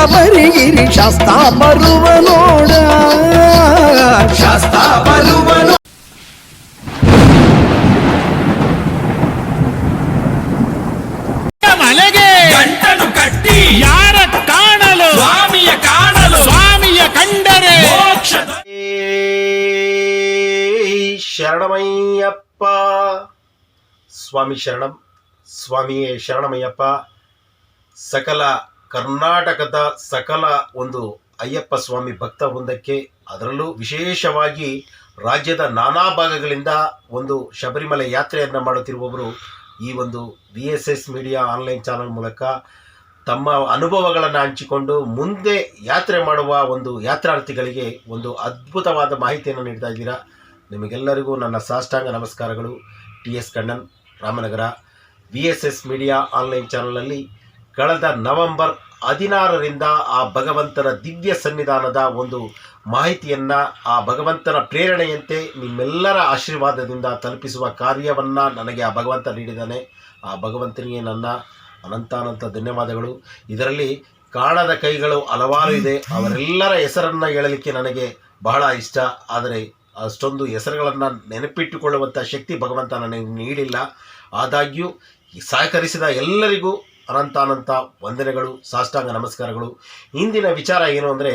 ಶಬರಿಗಿರಿ ಶಾಸ್ತ ಬರುವ ನೋಡ ಶಾಸ್ತ ಬರುವನು ಮನೆಗೆ ಗಂಟನು ಕಟ್ಟಿ ಯಾರ ಕಾಣಲು ಸ್ವಾಮಿಯ ಕಾಣಲು ಸ್ವಾಮಿಯ ಕಂಡರೆ ಮೋಕ್ಷದ ಶರಣಮಯ್ಯಪ್ಪ ಸ್ವಾಮಿ ಶರಣಂ ಸ್ವಾಮಿಯೇ ಶರಣಮಯ್ಯಪ್ಪ ಸಕಲ ಕರ್ನಾಟಕದ ಸಕಲ ಒಂದು ಅಯ್ಯಪ್ಪ ಸ್ವಾಮಿ ಭಕ್ತ ವೃಂದಕ್ಕೆ ಅದರಲ್ಲೂ ವಿಶೇಷವಾಗಿ ರಾಜ್ಯದ ನಾನಾ ಭಾಗಗಳಿಂದ ಒಂದು ಶಬರಿಮಲೆ ಯಾತ್ರೆಯನ್ನು ಮಾಡುತ್ತಿರುವವರು ಈ ಒಂದು V S S media online channel ಮೂಲಕ ತಮ್ಮ ಅನುಭವಗಳನ್ನು ಹಂಚಿಕೊಂಡು ಮುಂದೆ ಯಾತ್ರೆ ಮಾಡುವ ಒಂದು ಯಾತ್ರಾರ್ಥಿಗಳಿಗೆ ಒಂದು ಅದ್ಭುತವಾದ ಮಾಹಿತಿಯನ್ನು ನೀಡ್ತಾ ಇದ್ದೀರಾ. ನಿಮಗೆಲ್ಲರಿಗೂ ನನ್ನ ಸಾಷ್ಟಾಂಗ ನಮಸ್ಕಾರಗಳು. T S Kannan, Ramanagara. V S S media online ಚಾನಲಲ್ಲಿ ಕಳೆದ ನವೆಂಬರ್ ಹದಿನಾರರಿಂದ ಆ ಭಗವಂತನ ದಿವ್ಯ ಸನ್ನಿಧಾನದ ಒಂದು ಮಾಹಿತಿಯನ್ನು, ಆ ಭಗವಂತನ ಪ್ರೇರಣೆಯಂತೆ ನಿಮ್ಮೆಲ್ಲರ ಆಶೀರ್ವಾದದಿಂದ ತಲುಪಿಸುವ ಕಾರ್ಯವನ್ನು ನನಗೆ ಆ ಭಗವಂತ ನೀಡಿದ್ದಾನೆ. ಆ ಭಗವಂತನಿಗೆ ನನ್ನ ಅನಂತಾನಂತ ಧನ್ಯವಾದಗಳು. ಇದರಲ್ಲಿ ಕಾಣದ ಕೈಗಳು ಹಲವಾರು ಇದೆ. ಅವರೆಲ್ಲರ ಹೆಸರನ್ನು ಹೇಳಲಿಕ್ಕೆ ನನಗೆ ಬಹಳ ಇಷ್ಟ. ಆದರೆ ಅಷ್ಟೊಂದು ಹೆಸರುಗಳನ್ನು ನೆನಪಿಟ್ಟುಕೊಳ್ಳುವಂಥ ಶಕ್ತಿ ಭಗವಂತ ನನಗೆ ನೀಡಿಲ್ಲ. ಆದಾಗ್ಯೂ ಸಹಕರಿಸಿದ ಎಲ್ಲರಿಗೂ ಅನಂತಾನಂತ ವಂದನೆಗಳು, ಸಾಷ್ಟಾಂಗ ನಮಸ್ಕಾರಗಳು. ಇಂದಿನ ವಿಚಾರ ಏನು ಅಂದರೆ,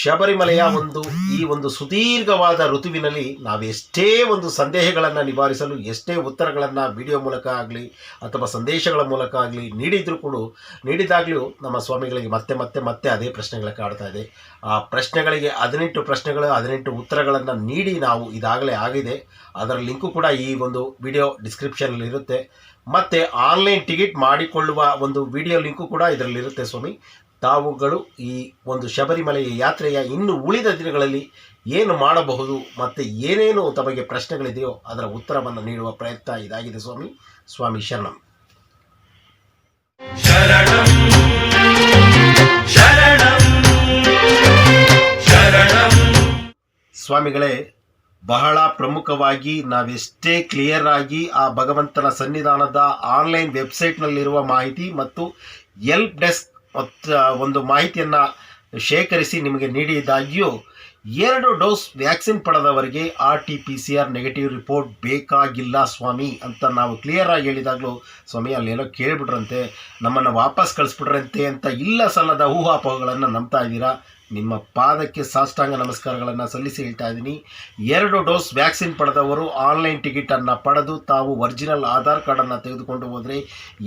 ಶಬರಿಮಲೆಯ ಒಂದು, ಈ ಒಂದು ಸುದೀರ್ಘವಾದ ಋತುವಿನಲ್ಲಿ ನಾವೆಷ್ಟೇ ಒಂದು ಸಂದೇಹಗಳನ್ನು ನಿವಾರಿಸಲು, ಎಷ್ಟೇ ಉತ್ತರಗಳನ್ನು ವಿಡಿಯೋ ಮೂಲಕ ಆಗಲಿ, ಅಥವಾ ಸಂದೇಶಗಳ ಮೂಲಕ ಆಗಲಿ ನೀಡಿದರೂ ಕೂಡ ನೀಡಿದಾಗಲೂ ನಮ್ಮ ಸ್ವಾಮಿಗಳಿಗೆ ಮತ್ತೆ ಮತ್ತೆ ಮತ್ತೆ ಅದೇ ಪ್ರಶ್ನೆಗಳ ಕಾಡ್ತಾ ಇದೆ. ಆ ಪ್ರಶ್ನೆಗಳಿಗೆ ಹದಿನೆಂಟು ಪ್ರಶ್ನೆಗಳು, ಹದಿನೆಂಟು ಉತ್ತರಗಳನ್ನು ನೀಡಿ ನಾವು ಇದಾಗಲೇ ಆಗಿದೆ. ಅದರ ಲಿಂಕು ಕೂಡ ಈ ಒಂದು ವಿಡಿಯೋ ಡಿಸ್ಕ್ರಿಪ್ಷನಲ್ಲಿ ಇರುತ್ತೆ ಮತ್ತು ಆನ್ಲೈನ್ ಟಿಕೆಟ್ ಮಾಡಿಕೊಳ್ಳುವ ಒಂದು ವಿಡಿಯೋ ಲಿಂಕು ಕೂಡ ಇದರಲ್ಲಿರುತ್ತೆ ಸ್ವಾಮಿ. ತಾವುಗಳು ಈ ಒಂದು ಶಬರಿಮಲೆಯ ಯಾತ್ರೆಯ ಇನ್ನು ಉಳಿದ ದಿನಗಳಲ್ಲಿ ಏನು ಮಾಡಬಹುದು ಮತ್ತು ಏನೇನು ತಮಗೆ ಪ್ರಶ್ನೆಗಳಿದೆಯೋ ಅದರ ಉತ್ತರವನ್ನು ನೀಡುವ ಪ್ರಯತ್ನ ಇದಾಗಿದೆ ಸ್ವಾಮಿ. ಸ್ವಾಮಿ ಶರಣಂ. ಶರಣಂ ಶರಣಂ ಶರಣಂ. ಸ್ವಾಮಿಗಳೇ ಬಹಳ ಪ್ರಮುಖವಾಗಿ ನಾವೆಷ್ಟೇ ಕ್ಲಿಯರ್ ಆಗಿ ಆ ಭಗವಂತನ ಸನ್ನಿಧಾನದ ಆನ್ಲೈನ್ ವೆಬ್ಸೈಟ್ನಲ್ಲಿರುವ ಮಾಹಿತಿ ಮತ್ತು ಎಲ್ಪ್ ಡೆಸ್ಕ್ ಒಂದು ಮಾಹಿತಿಯನ್ನು ಶೇಖರಿಸಿ ನಿಮಗೆ ನೀಡಿದಾಗ್ಯೂ ಎರಡು ಡೋಸ್ ವ್ಯಾಕ್ಸಿನ್ ಪಡೆದವರಿಗೆ R T P C R negative report ಬೇಕಾಗಿಲ್ಲ ಸ್ವಾಮಿ ಅಂತ ನಾವು ಕ್ಲಿಯರ್ ಆಗಿ ಹೇಳಿದಾಗಲೂ ಸ್ವಾಮಿ ಅಲ್ಲೇನೋ ಕೇಳಿಬಿಟ್ರಂತೆ, ನಮ್ಮನ್ನು ವಾಪಸ್ ಕಳಿಸ್ಬಿಟ್ರಂತೆ ಅಂತ ಇಲ್ಲ ಸಲ್ಲದ ಊಹಾಪೋಹಗಳನ್ನು ನಂಬ್ತಾ ಇದ್ದೀರಾ? ನಿಮ್ಮ ಪಾದಕ್ಕೆ ಸಾಷ್ಟಾಂಗ ನಮಸ್ಕಾರಗಳನ್ನು ಸಲ್ಲಿಸಿ ಹೇಳ್ತಾ ಇದ್ದೀನಿ. ಎರಡು ಡೋಸ್ ವ್ಯಾಕ್ಸಿನ್ ಪಡೆದವರು ಆನ್ಲೈನ್ ಟಿಕೆಟನ್ನು ಪಡೆದು ತಾವು ಒರಿಜಿನಲ್ ಆಧಾರ್ ಕಾರ್ಡನ್ನು ತೆಗೆದುಕೊಂಡು ಹೋದರೆ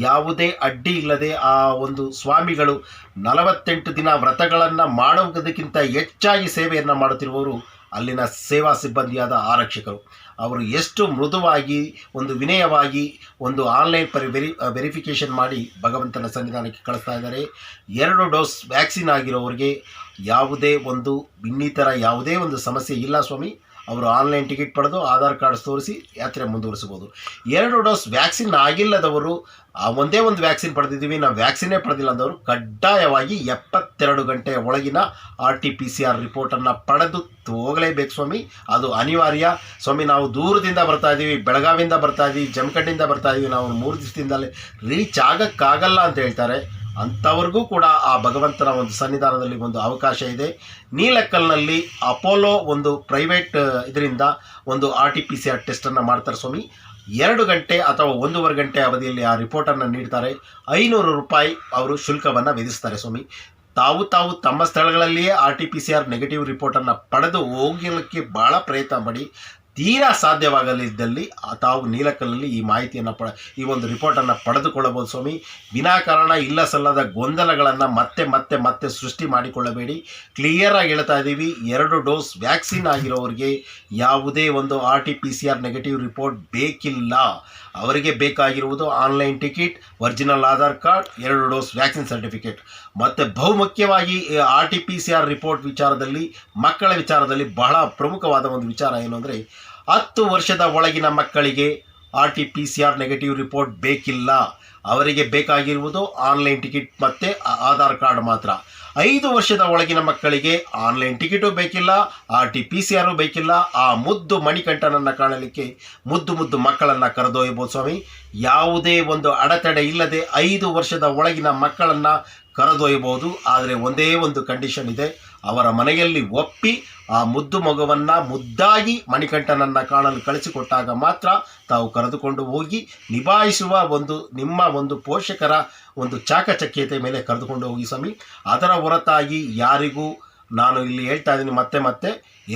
ಯಾವುದೇ ಅಡ್ಡಿ ಇಲ್ಲದೆ ಆ ಒಂದು ಸ್ವಾಮಿಗಳು ನಲವತ್ತೆಂಟು ದಿನ ವ್ರತಗಳನ್ನು ಮಾಡುವುದಕ್ಕಿಂತ ಹೆಚ್ಚಾಗಿ ಸೇವೆಯನ್ನು ಮಾಡುತ್ತಿರುವವರು ಅಲ್ಲಿನ ಸೇವಾ ಸಿಬ್ಬಂದಿಯಾದ ಆರಕ್ಷಕರು. ಅವರು ಎಷ್ಟು ಮೃದುವಾಗಿ, ಒಂದು ವಿನಯವಾಗಿ, ಒಂದು ಆನ್ಲೈನ್ ಪರಿ, ವೆರಿ ವೆರಿಫಿಕೇಷನ್ ಮಾಡಿ ಭಗವಂತನ ಸನ್ನಿಧಾನಕ್ಕೆ ಕಳಿಸ್ತಾ ಇದ್ದಾರೆ. ಎರಡು ಡೋಸ್ ವ್ಯಾಕ್ಸಿನ್ ಆಗಿರೋರಿಗೆ ಯಾವುದೇ ಒಂದು, ಇನ್ನಿತರ ಯಾವುದೇ ಒಂದು ಸಮಸ್ಯೆ ಇಲ್ಲ ಸ್ವಾಮಿ. ಅವರು ಆನ್ಲೈನ್ ಟಿಕೆಟ್ ಪಡೆದು ಆಧಾರ್ ಕಾರ್ಡ್ ತೋರಿಸಿ ಯಾತ್ರೆ ಮುಂದುವರಿಸಬಹುದು. ಎರಡು ಡೋಸ್ ವ್ಯಾಕ್ಸಿನ್ ಆಗಿಲ್ಲದವರು ಒಂದೇ ಒಂದು ವ್ಯಾಕ್ಸಿನ್ ಪಡೆದಿದ್ದೀವಿ, ನಾವು ವ್ಯಾಕ್ಸಿನೇ ಪಡೆದಿಲ್ಲ ಅಂದವರು ಕಡ್ಡಾಯವಾಗಿ ಎಪ್ಪತ್ತೆರಡು ಗಂಟೆಯ ಒಳಗಿನ R T P C R ರಿಪೋರ್ಟನ್ನು ಪಡೆದು ಹೋಗಲೇಬೇಕು ಸ್ವಾಮಿ. ಅದು ಅನಿವಾರ್ಯ. ಸ್ವಾಮಿ, ನಾವು ದೂರದಿಂದ ಬರ್ತಾ ಇದ್ದೀವಿ, ಬೆಳಗಾವಿಯಿಂದ ಬರ್ತಾ ಇದ್ದೀವಿ ಜಮಖಂಡಿಂದ ಬರ್ತಾ ಇದ್ದೀವಿ, ನಾವು ಮೂರು ದಿವಸದಿಂದಲೇ ರೀಚ್ ಆಗೋಕ್ಕಾಗಲ್ಲ ಅಂತ ಹೇಳ್ತಾರೆ. ಅಂಥವ್ರಿಗೂ ಕೂಡ ಆ ಭಗವಂತನ ಒಂದು ಸನ್ನಿಧಾನದಲ್ಲಿ ಒಂದು ಅವಕಾಶ ಇದೆ. ನೀಲಕ್ಕಲ್ನಲ್ಲಿ ಅಪೋಲೋ ಒಂದು ಪ್ರೈವೇಟ್ ಇದರಿಂದ ಒಂದು R T P C R ಟೆಸ್ಟನ್ನು ಮಾಡ್ತಾರೆ ಸ್ವಾಮಿ. ಎರಡು ಗಂಟೆ ಅಥವಾ ಒಂದೂವರೆ ಗಂಟೆ ಅವಧಿಯಲ್ಲಿ ಆ ರಿಪೋರ್ಟನ್ನು ನೀಡ್ತಾರೆ. ಐನೂರು ರೂಪಾಯಿ ಅವರು ಶುಲ್ಕವನ್ನು ವಿಧಿಸ್ತಾರೆ ಸ್ವಾಮಿ. ತಾವು ತಾವು ತಮ್ಮ ಸ್ಥಳಗಳಲ್ಲಿಯೇ R T P C R negative ರಿಪೋರ್ಟನ್ನು ಪಡೆದು ಹೋಗಲಿಕ್ಕೆ ಭಾಳ ಪ್ರಯತ್ನ ಮಾಡಿ ತೀರಾ ಸಾಧ್ಯವಾಗಲಿದ್ದಲ್ಲಿ ತಾವು ನೀಲಕಲ್ಲಲ್ಲಿ ಈ ಮಾಹಿತಿಯನ್ನು ಪಡೆ, ಈ ಒಂದು ರಿಪೋರ್ಟನ್ನು ಪಡೆದುಕೊಳ್ಳಬಹುದು ಸ್ವಾಮಿ. ವಿನಾಕಾರಣ ಇಲ್ಲ ಸಲ್ಲದ ಗೊಂದಲಗಳನ್ನು ಮತ್ತೆ ಮತ್ತೆ ಮತ್ತೆ ಸೃಷ್ಟಿ ಮಾಡಿಕೊಳ್ಳಬೇಡಿ. ಕ್ಲಿಯರಾಗಿ ಹೇಳ್ತಾ ಇದ್ದೀವಿ, ಎರಡು ಡೋಸ್ ವ್ಯಾಕ್ಸಿನ್ ಆಗಿರೋರಿಗೆ ಯಾವುದೇ ಒಂದು R T P C R negative report ಬೇಕಿಲ್ಲ. ಅವರಿಗೆ ಬೇಕಾಗಿರುವುದು online ticket, original Aadhaar card, ಎರಡು ಡೋಸ್ ವ್ಯಾಕ್ಸಿನ್ ಸರ್ಟಿಫಿಕೇಟ್. ಮತ್ತು ಬಹುಮುಖ್ಯವಾಗಿ R T P C R report ವಿಚಾರದಲ್ಲಿ, ಮಕ್ಕಳ ವಿಚಾರದಲ್ಲಿ ಬಹಳ ಪ್ರಮುಖವಾದ ಒಂದು ವಿಚಾರ ಏನು ಅಂದರೆ, ಹತ್ತು ವರ್ಷದ ಒಳಗಿನ ಮಕ್ಕಳಿಗೆ R T P C R negative report ಬೇಕಿಲ್ಲ. ಅವರಿಗೆ ಬೇಕಾಗಿರುವುದು ಆನ್ಲೈನ್ ಟಿಕೆಟ್ ಮತ್ತು ಆಧಾರ್ ಕಾರ್ಡ್ ಮಾತ್ರ. ಐದು ವರ್ಷದ ಒಳಗಿನ ಮಕ್ಕಳಿಗೆ ಆನ್ಲೈನ್ ಟಿಕೆಟು ಬೇಕಿಲ್ಲ R T P C R ಬೇಕಿಲ್ಲ, ಆ ಮುದ್ದು ಮಣಿಕಂಠನನ್ನು ಕಾಣಲಿಕ್ಕೆ ಮುದ್ದು ಮುದ್ದು ಮಕ್ಕಳನ್ನು ಕರೆದೊಯ್ಯಬೋದು ಸ್ವಾಮಿ. ಯಾವುದೇ ಒಂದು ಅಡೆತಡೆ ಇಲ್ಲದೆ ಐದು ವರ್ಷದ ಒಳಗಿನ ಮಕ್ಕಳನ್ನು ಕರೆದೊಯ್ಯಬಹುದು. ಆದರೆ ಒಂದೇ ಒಂದು ಕಂಡೀಷನ್ ಇದೆ. ಅವರ ಮನೆಯಲ್ಲಿ ಒಪ್ಪಿ ಆ ಮುದ್ದು ಮಗುವನ್ನು ಮುದ್ದಾಗಿ ಮಣಿಕಂಠನನ್ನು ಕಾಣಲು ಕಳಿಸಿಕೊಟ್ಟಾಗ ಮಾತ್ರ ತಾವು ಕರೆದುಕೊಂಡು ಹೋಗಿ ನಿಭಾಯಿಸುವ ಒಂದು ನಿಮ್ಮ ಒಂದು ಪೋಷಕರ ಒಂದು ಚಾಕಚಕ್ಯತೆ ಮೇಲೆ ಕರೆದುಕೊಂಡು ಹೋಗಿ ಸ್ವಾಮಿ. ಅದರ ಹೊರತಾಗಿ ಯಾರಿಗೂ ನಾನು ಇಲ್ಲಿ ಹೇಳ್ತಾ ಇದ್ದೀನಿ ಮತ್ತೆ ಮತ್ತೆ.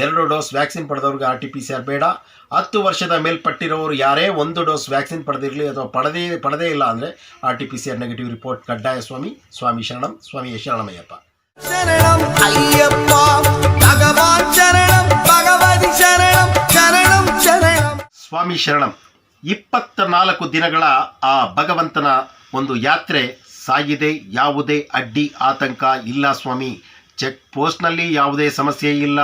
ಎರಡು dose vaccine ಪಡೆದವ್ರಿಗೆ R T P C R ಬೇಡ. ಹತ್ತು ವರ್ಷದ ಮೇಲ್ಪಟ್ಟಿರೋರು ಯಾರೇ ಒಂದು ಡೋಸ್ ವ್ಯಾಕ್ಸಿನ್ ಪಡೆದಿರಲಿ ಅಥವಾ ಪಡೆದೇ ಪಡೆದೇ ಇಲ್ಲ ಅಂದರೆ R T P C R negative report ಕಡ್ಡಾಯ ಸ್ವಾಮಿ. ಸ್ವಾಮಿ ಶರಣಂ ಸ್ವಾಮಿ ಶರಣಮಯ್ಯಪ್ಪ. ಸ್ವಾಮಿ ಶರಣಂ ಇಪ್ಪತ್ತ ನಾಲ್ಕು ದಿನಗಳ ಆ ಭಗವಂತನ ಒಂದು ಯಾತ್ರೆ ಸಾಗಿದೆ, ಯಾವುದೇ ಅಡ್ಡಿ, ಆತಂಕ ಇಲ್ಲ ಸ್ವಾಮಿ. ಚೆಕ್ ಪೋಸ್ಟ್ನಲ್ಲಿ ಯಾವುದೇ ಸಮಸ್ಯೆ ಇಲ್ಲ.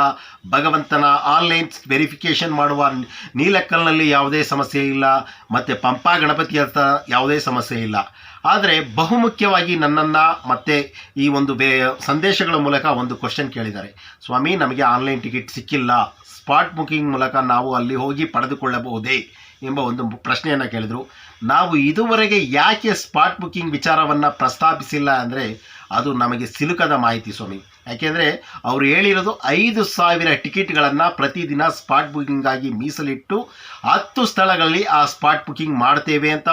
ಭಗವಂತನ ಆನ್ಲೈನ್ ವೆರಿಫಿಕೇಷನ್ ಮಾಡುವ ನೀಲಕ್ಕಲ್ನಲ್ಲಿ ಯಾವುದೇ ಸಮಸ್ಯೆ ಇಲ್ಲ. ಮತ್ತು ಪಂಪಾ ಗಣಪತಿ ಹತ್ರ ಯಾವುದೇ ಸಮಸ್ಯೆ ಇಲ್ಲ. ಆದರೆ ಬಹುಮುಖ್ಯವಾಗಿ ನನ್ನನ್ನು ಮತ್ತೆ ಈ ಒಂದು ಬೇ ಸಂದೇಶಗಳ ಮೂಲಕ ಒಂದು ಕ್ವಶನ್ ಕೇಳಿದ್ದಾರೆ. ಸ್ವಾಮಿ, ನಮಗೆ ಆನ್ಲೈನ್ ಟಿಕೆಟ್ ಸಿಕ್ಕಿಲ್ಲ. ಸ್ಪಾಟ್ ಬುಕಿಂಗ್ ಮೂಲಕ ನಾವು ಅಲ್ಲಿ ಹೋಗಿ ಪಡೆದುಕೊಳ್ಳಬಹುದೇ ಎಂಬ ಒಂದು ಪ್ರಶ್ನೆಯನ್ನು ಕೇಳಿದರು. ನಾವು ಇದುವರೆಗೆ ಯಾಕೆ ಸ್ಪಾಟ್ ಬುಕಿಂಗ್ ವಿಚಾರವನ್ನು ಪ್ರಸ್ತಾಪಿಸಿಲ್ಲ ಅಂದರೆ ಅದು ನಮಗೆ ಸಿಲುಕದ ಮಾಹಿತಿ ಸ್ವಾಮಿ. ಯಾಕೆಂದರೆ ಅವರು ಹೇಳಿರೋದು ಐದು ಸಾವಿರ ಟಿಕೆಟ್ಗಳನ್ನು ಪ್ರತಿದಿನ ಸ್ಪಾಟ್ ಬುಕ್ಕಿಂಗಾಗಿ ಮೀಸಲಿಟ್ಟು ಹತ್ತು ಸ್ಥಳಗಳಲ್ಲಿ ಆ ಸ್ಪಾಟ್ ಬುಕ್ಕಿಂಗ್ ಮಾಡ್ತೇವೆ ಅಂತ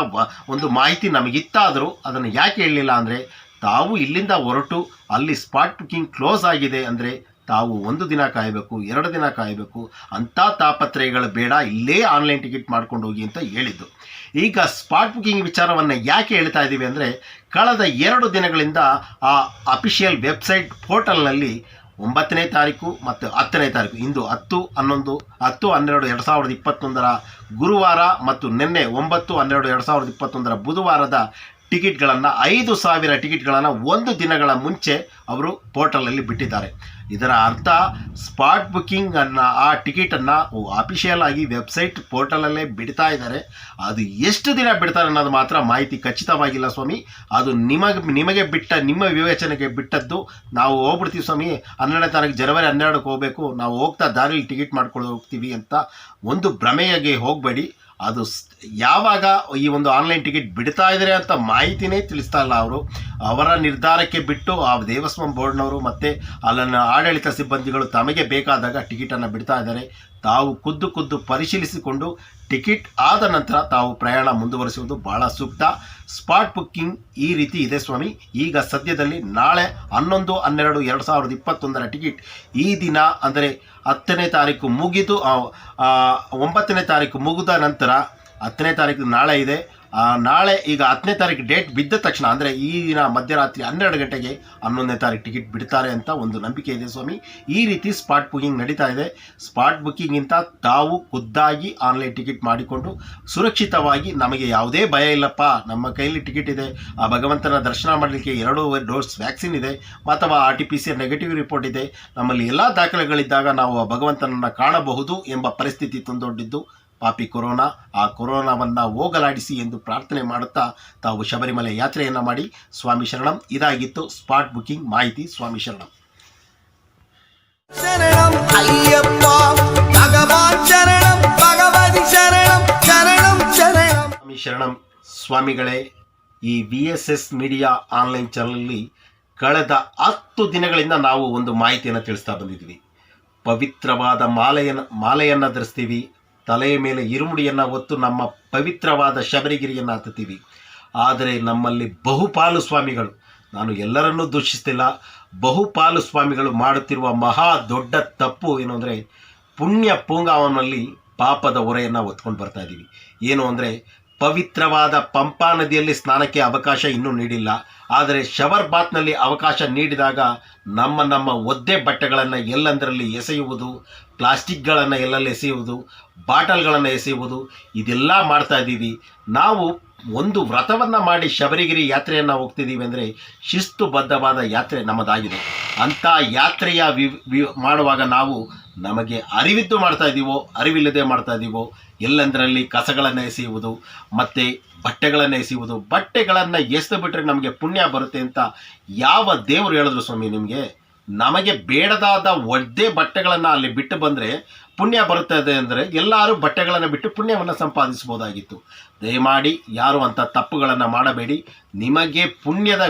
ಒಂದು ಮಾಹಿತಿ ನಮಗಿತ್ತಾದರೂ ಅದನ್ನು ಯಾಕೆ ಹೇಳಲಿಲ್ಲ ಅಂದರೆ ತಾವು ಇಲ್ಲಿಂದ ಹೊರಟು ಅಲ್ಲಿ ಸ್ಪಾಟ್ ಬುಕ್ಕಿಂಗ್ ಕ್ಲೋಸ್ ಆಗಿದೆ ಅಂದರೆ ತಾವು ಒಂದು ದಿನ ಕಾಯಬೇಕು, ಎರಡು ದಿನ ಕಾಯಬೇಕು, ಅಂಥ ತಾಪತ್ರಯಗಳು ಬೇಡ, ಇಲ್ಲೇ ಆನ್ಲೈನ್ ಟಿಕೆಟ್ ಮಾಡ್ಕೊಂಡು ಹೋಗಿ ಅಂತ ಹೇಳಿದ್ದು. ಈಗ ಸ್ಪಾಟ್ ಬುಕ್ಕಿಂಗ್ ವಿಚಾರವನ್ನು ಯಾಕೆ ಹೇಳ್ತಾ ಇದ್ದೀವಿ ಅಂದರೆ ಕಳೆದ ಎರಡು ದಿನಗಳಿಂದ ಆ ಅಫಿಷಿಯಲ್ ವೆಬ್ಸೈಟ್ ಪೋರ್ಟಲ್ನಲ್ಲಿ ಒಂಬತ್ತನೇ ತಾರೀಕು ಮತ್ತು ಹತ್ತನೇ ತಾರೀಕು, ಇಂದು ಹತ್ತು, ಹನ್ನೊಂದು, ಹತ್ತು, ಹನ್ನೆರಡು, ಎರಡು ಸಾವಿರದ ಇಪ್ಪತ್ತೊಂದರ ಗುರುವಾರ ಮತ್ತು ನಿನ್ನೆ ಒಂಬತ್ತು, ಹನ್ನೆರಡು, ಎರಡು ಸಾವಿರದ ಇಪ್ಪತ್ತೊಂದರ ಬುಧವಾರದ ಟಿಕೆಟ್ಗಳನ್ನು, ಐದು ಸಾವಿರ ಟಿಕೆಟ್ಗಳನ್ನು ಒಂದು ದಿನಗಳ ಮುಂಚೆ ಅವರು ಪೋರ್ಟಲಲ್ಲಿ ಬಿಟ್ಟಿದ್ದಾರೆ. ಇದರ ಅರ್ಥ, ಸ್ಪಾಟ್ ಬುಕ್ಕಿಂಗ್ ಅನ್ನು, ಆ ಟಿಕೆಟನ್ನು ಅಫಿಷಿಯಲ್ ಆಗಿ ವೆಬ್ಸೈಟ್ ಪೋರ್ಟಲಲ್ಲೇ ಬಿಡ್ತಾ ಇದ್ದಾರೆ. ಅದು ಎಷ್ಟು ದಿನ ಬಿಡ್ತಾರೆ ಅನ್ನೋದು ಮಾತ್ರ ಮಾಹಿತಿ ಖಚಿತವಾಗಿಲ್ಲ ಸ್ವಾಮಿ. ಅದು ನಿಮಗೆ ನಿಮಗೆ ಬಿಟ್ಟ, ನಿಮ್ಮ ವಿವೇಚನೆಗೆ ಬಿಟ್ಟದ್ದು. ನಾವು ಹೋಗ್ಬಿಡ್ತೀವಿ ಸ್ವಾಮಿ. ಹನ್ನೆರಡನೇ ತಾರೀಕು, ಜನವರಿ ಹನ್ನೆರಡಕ್ಕೆ ಹೋಗಬೇಕು. ನಾವು ಹೋಗ್ತಾ ದಾರಿಲಿ ಟಿಕೆಟ್ ಮಾಡ್ಕೊಂಡು ಹೋಗ್ತೀವಿ ಅಂತ ಒಂದು ಭ್ರಮೆಯಾಗಿ ಹೋಗಬೇಡಿ. ಅದು ಯಾವಾಗ ಈ ಒಂದು ಆನ್ಲೈನ್ ಟಿಕೆಟ್ ಬಿಡ್ತಾ ಇದ್ದಾರೆ ಅಂತ ಮಾಹಿತಿನೇ ತಿಳಿಸ್ತಾ ಇಲ್ಲ ಅವರು. ಅವರ ನಿರ್ಧಾರಕ್ಕೆ ಬಿಟ್ಟು ಆ ದೇವಸ್ವಾಮಿ ಬೋರ್ಡ್ನವರು ಮತ್ತು ಅಲ್ಲಿನ ಆಡಳಿತ ಸಿಬ್ಬಂದಿಗಳು ತಮಗೆ ಬೇಕಾದಾಗ ಟಿಕೆಟನ್ನು ಬಿಡ್ತಾ ಇದ್ದಾರೆ. ತಾವು ಖುದ್ದು ಖುದ್ದು ಪರಿಶೀಲಿಸಿಕೊಂಡು ಟಿಕೆಟ್ ಆದ ನಂತರ ತಾವು ಪ್ರಯಾಣ ಮುಂದುವರಿಸುವುದು ಬಹಳ ಸೂಕ್ತ. ಸ್ಪಾಟ್ ಬುಕ್ಕಿಂಗ್ ಈ ರೀತಿ ಇದೆ ಸ್ವಾಮಿ. ಈಗ ಸದ್ಯದಲ್ಲಿ ನಾಳೆ ಹನ್ನೊಂದು, ಹನ್ನೆರಡು, ಎರಡು ಸಾವಿರದ ಇಪ್ಪತ್ತೊಂದರ ಟಿಕೆಟ್ ಈ ದಿನ ಅಂದರೆ ಹತ್ತನೇ ತಾರೀಕು ಮುಗಿದು ಒಂಬತ್ತನೇ ತಾರೀಕು ಮುಗಿದ ನಂತರ ಹತ್ತನೇ ತಾರೀಕು ನಾಳೆ ಇದೆ. ನಾಳೆ ಈಗ ಹತ್ತನೇ ತಾರೀಕು ಡೇಟ್ ಬಿದ್ದ ತಕ್ಷಣ, ಅಂದರೆ ಈ ದಿನ ಮಧ್ಯರಾತ್ರಿ ಹನ್ನೆರಡು ಗಂಟೆಗೆ ಹನ್ನೊಂದನೇ ತಾರೀಕು ಟಿಕೆಟ್ ಬಿಡ್ತಾರೆ ಅಂತ ಒಂದು ನಂಬಿಕೆ ಇದೆ ಸ್ವಾಮಿ. ಈ ರೀತಿ ಸ್ಪಾಟ್ ಬುಕಿಂಗ್ ನಡೀತಾ ಇದೆ. ಸ್ಪಾಟ್ ಬುಕ್ಕಿಂಗಿಂತ ತಾವು ಖುದ್ದಾಗಿ ಆನ್ಲೈನ್ ಟಿಕೆಟ್ ಮಾಡಿಕೊಂಡು ಸುರಕ್ಷಿತವಾಗಿ ನಮಗೆ ಯಾವುದೇ ಭಯ ಇಲ್ಲಪ್ಪ, ನಮ್ಮ ಕೈಯಲ್ಲಿ ಟಿಕೆಟ್ ಇದೆ, ಆ ಭಗವಂತನ ದರ್ಶನ ಮಾಡಲಿಕ್ಕೆ ಎರಡು ಡೋಸ್ ವ್ಯಾಕ್ಸಿನ್ ಇದೆ, ಅಥವಾ R T P C negative report ಇದೆ, ನಮ್ಮಲ್ಲಿ ಎಲ್ಲ ದಾಖಲೆಗಳಿದ್ದಾಗ ನಾವು ಆ ಭಗವಂತನನ್ನು ಕಾಣಬಹುದು ಎಂಬ ಪರಿಸ್ಥಿತಿ ತಂದೊಡ್ಡಿದ್ದು ಪಾಪಿ ಕೊರೋನಾ ಆ ಕೊರೋನಾವನ್ನು ಹೋಗಲಾಡಿಸಿ ಎಂದು ಪ್ರಾರ್ಥನೆ ಮಾಡುತ್ತಾ ತಾವು ಶಬರಿಮಲೆ ಯಾತ್ರೆಯನ್ನು ಮಾಡಿ ಸ್ವಾಮಿ ಶರಣಂ. ಇದಾಗಿತ್ತು ಸ್ಪಾಟ್ ಬುಕಿಂಗ್ ಮಾಹಿತಿ ಸ್ವಾಮಿ ಶರಣಂ. ಸ್ವಾಮಿ ಶರಣಂ ಸ್ವಾಮಿಗಳೇ ಈ B S S media online ಚಾನಲಲ್ಲಿ ಕಳೆದ ಹತ್ತು ದಿನಗಳಿಂದ ನಾವು ಒಂದು ಮಾಹಿತಿಯನ್ನು ತಿಳಿಸ್ತಾ ಬಂದಿದ್ದೀವಿ. ಪವಿತ್ರವಾದ ಮಾಲೆಯನ್ನು ಮಾಲೆಯನ್ನು ಧರಿಸ್ತೀವಿ. ತಲೆಯ ಮೇಲೆ ಇರುಮುಡಿಯನ್ನು ಹೊತ್ತು ನಮ್ಮ ಪವಿತ್ರವಾದ ಶಬರಿಗಿರಿಯನ್ನು ಹತ್ತುತ್ತೀವಿ. ಆದರೆ ನಮ್ಮಲ್ಲಿ ಬಹುಪಾಲು ಸ್ವಾಮಿಗಳು, ನಾನು ಎಲ್ಲರನ್ನೂ ದೂಷಿಸ್ತಿಲ್ಲ, ಬಹುಪಾಲು ಸ್ವಾಮಿಗಳು ಮಾಡುತ್ತಿರುವ ಮಹಾ ದೊಡ್ಡ ತಪ್ಪು ಏನು ಅಂದರೆ, ಪುಣ್ಯ ಪೂಂಗಾವನಲ್ಲಿ ಪಾಪದ ಹೊರೆಯನ್ನು ಹೊತ್ಕೊಂಡು ಬರ್ತಾ ಇದ್ದೀವಿ. ಏನು ಅಂದರೆ, ಪವಿತ್ರವಾದ ಪಂಪಾ ನದಿಯಲ್ಲಿ ಸ್ನಾನಕ್ಕೆ ಅವಕಾಶ ಇನ್ನೂ ನೀಡಿಲ್ಲ. ಆದರೆ ಶವರ್ ಬಾತ್ನಲ್ಲಿ ಅವಕಾಶ ನೀಡಿದಾಗ ನಮ್ಮ ನಮ್ಮ ಒದ್ದೆ ಬಟ್ಟೆಗಳನ್ನು ಎಲ್ಲಂದರಲ್ಲಿ ಎಸೆಯುವುದು, ಪ್ಲಾಸ್ಟಿಕ್ಗಳನ್ನು ಎಲ್ಲಲ್ಲಿ ಎಸೆಯುವುದು ಬಾಟಲ್ಗಳನ್ನು ಎಸೆಯುವುದು, ಇದೆಲ್ಲ ಮಾಡ್ತಾ ಇದ್ದೀವಿ. ನಾವು ಒಂದು ವ್ರತವನ್ನು ಮಾಡಿ ಶಬರಿಗಿರಿ ಯಾತ್ರೆಯನ್ನು ಹೋಗ್ತಿದ್ದೀವಿ ಅಂದರೆ ಶಿಸ್ತುಬದ್ಧವಾದ ಯಾತ್ರೆ ನಮ್ಮದಾಗಿದೆ. ಅಂಥ ಯಾತ್ರೆಯ ವಿ, ವಿ- ಮಾಡುವಾಗ ನಾವು ನಮಗೆ ಅರಿವಿದ್ದು ಮಾಡ್ತಾ ಇದ್ದೀವೋ, ಅರಿವಿಲ್ಲದೆ ಮಾಡ್ತಾ ಇದ್ದೀವೋ, ಎಲ್ಲೆಂದರಲ್ಲಿ ಕಸಗಳನ್ನು ಎಸೆಯುವುದು, ಮತ್ತು ಬಟ್ಟೆಗಳನ್ನು ಎಸೆಯುವುದು, ಬಟ್ಟೆಗಳನ್ನು ಎಸೆದು ಬಿಟ್ಟರೆ ನಮಗೆ ಪುಣ್ಯ ಬರುತ್ತೆ ಅಂತ ಯಾವ ದೇವರು ಹೇಳಿದ್ರು ಸ್ವಾಮಿ ನಿಮಗೆ? ನಮಗೆ ಬೇಡದಾದ ಒದ್ದೆ ಬಟ್ಟೆಗಳನ್ನು ಅಲ್ಲಿ ಬಿಟ್ಟು ಬಂದರೆ ಪುಣ್ಯ ಬರುತ್ತದೆ ಅಂದರೆ ಎಲ್ಲರೂ ಬಟ್ಟೆಗಳನ್ನು ಬಿಟ್ಟು ಪುಣ್ಯವನ್ನು ಸಂಪಾದಿಸ್ಬೋದಾಗಿತ್ತು ದಯಮಾಡಿ ಯಾರು ಅಂಥ ತಪ್ಪುಗಳನ್ನು ಮಾಡಬೇಡಿ. ನಿಮಗೆ ಪುಣ್ಯದ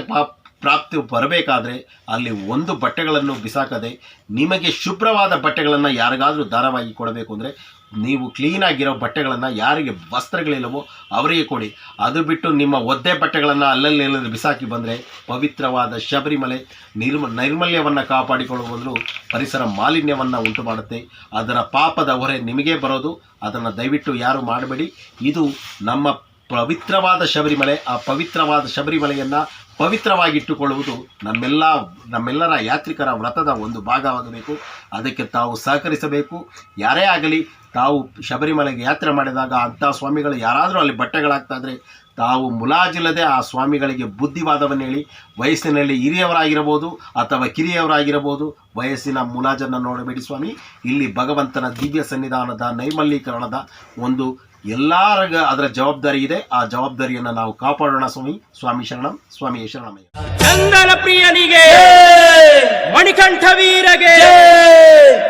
ಪ್ರಾಪ್ತಿ ಬರಬೇಕಾದ್ರೆ ಅಲ್ಲಿ ಒಂದು ಬಟ್ಟೆಗಳನ್ನು ಬಿಸಾಕದೆ ನಿಮಗೆ ಶುಭ್ರವಾದ ಬಟ್ಟೆಗಳನ್ನು ಯಾರಿಗಾದರೂ ದಾರವಾಗಿ ಕೊಡಬೇಕು ಅಂದರೆ ನೀವು ಕ್ಲೀನಾಗಿರೋ ಬಟ್ಟೆಗಳನ್ನು ಯಾರಿಗೆ ವಸ್ತ್ರಗಳಿಲ್ಲವೋ ಅವರಿಗೆ ಕೊಡಿ. ಅದು ಬಿಟ್ಟು ನಿಮ್ಮ ಒದ್ದೆ ಬಟ್ಟೆಗಳನ್ನು ಅಲ್ಲಲ್ಲಿ ಎಲ್ಲರೂ ಬಿಸಾಕಿ ಬಂದರೆ ಪವಿತ್ರವಾದ ಶಬರಿಮಲೆ ನಿರ್ಮ, ನೈರ್ಮಲ್ಯವನ್ನು ಕಾಪಾಡಿಕೊಳ್ಳುವ ಬದಲು ಪರಿಸರ ಮಾಲಿನ್ಯವನ್ನು ಉಂಟು ಮಾಡುತ್ತೆ ಅದರ ಪಾಪದ ಹೊರೆ ನಿಮಗೆ ಬರೋದು. ಅದನ್ನು ದಯವಿಟ್ಟು ಯಾರು ಮಾಡಬೇಡಿ. ಇದು ನಮ್ಮ ಪವಿತ್ರವಾದ ಶಬರಿಮಲೆ. ಆ ಪವಿತ್ರವಾದ ಶಬರಿಮಲೆಯನ್ನು ಪವಿತ್ರವಾಗಿಟ್ಟುಕೊಳ್ಳುವುದು ನಮ್ಮೆಲ್ಲ, ನಮ್ಮೆಲ್ಲರ ಯಾತ್ರಿಕರ ವ್ರತದ ಒಂದು ಭಾಗವಾಗಬೇಕು. ಅದಕ್ಕೆ ತಾವು ಸಹಕರಿಸಬೇಕು. ಯಾರೇ ಆಗಲಿ ತಾವು ಶಬರಿಮಲೆಗೆ ಯಾತ್ರೆ ಮಾಡಿದಾಗ ಅಂಥ ಸ್ವಾಮಿಗಳು ಯಾರಾದರೂ ಅಲ್ಲಿ ಬಟ್ಟೆಗಳಾಗ್ತಾಯಿದ್ರೆ ತಾವು ಮುಲಾಜಿಲ್ಲದೆ ಆ ಸ್ವಾಮಿಗಳಿಗೆ ಬುದ್ಧಿವಾದವನ್ನು ಹೇಳಿ ವಯಸ್ಸಿನಲ್ಲಿ ಹಿರಿಯವರಾಗಿರಬಹುದು ಅಥವಾ ಕಿರಿಯವರಾಗಿರಬಹುದು ವಯಸ್ಸಿನ ಮುಲಾಜನ್ನು ನೋಡಬೇಡಿ ಸ್ವಾಮಿ. ಇಲ್ಲಿ ಭಗವಂತನ ದಿವ್ಯ ಸನ್ನಿಧಾನದ ನೈಮಲ್ಲೀಕರಣದ ಒಂದು ಎಲ್ಲ ಅದರ ಜವಾಬ್ದಾರಿ ಇದೆ. ಆ ಜವಾಬ್ದಾರಿಯನ್ನು ನಾವು ಕಾಪಾಡೋಣ ಸ್ವಾಮಿ. ಸ್ವಾಮಿ ಶರಣಂ. ಸ್ವಾಮಿ ಶರಣಮಯ್ಯ ಚಂದನ ಪ್ರಿಯನಿಗೆ ಮಣಿಕಂಠ ವೀರಗೆ